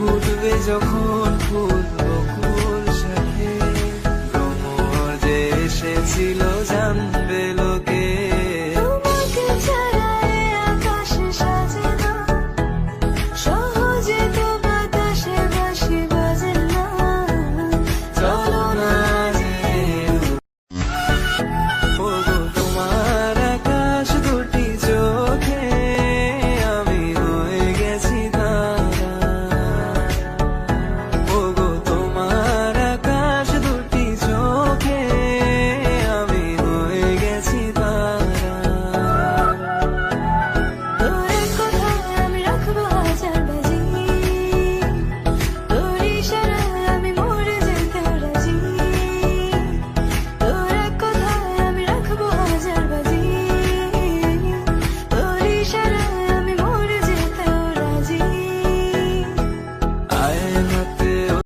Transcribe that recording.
ফুটবে যখন ফুল সাথে ব্রহ্ম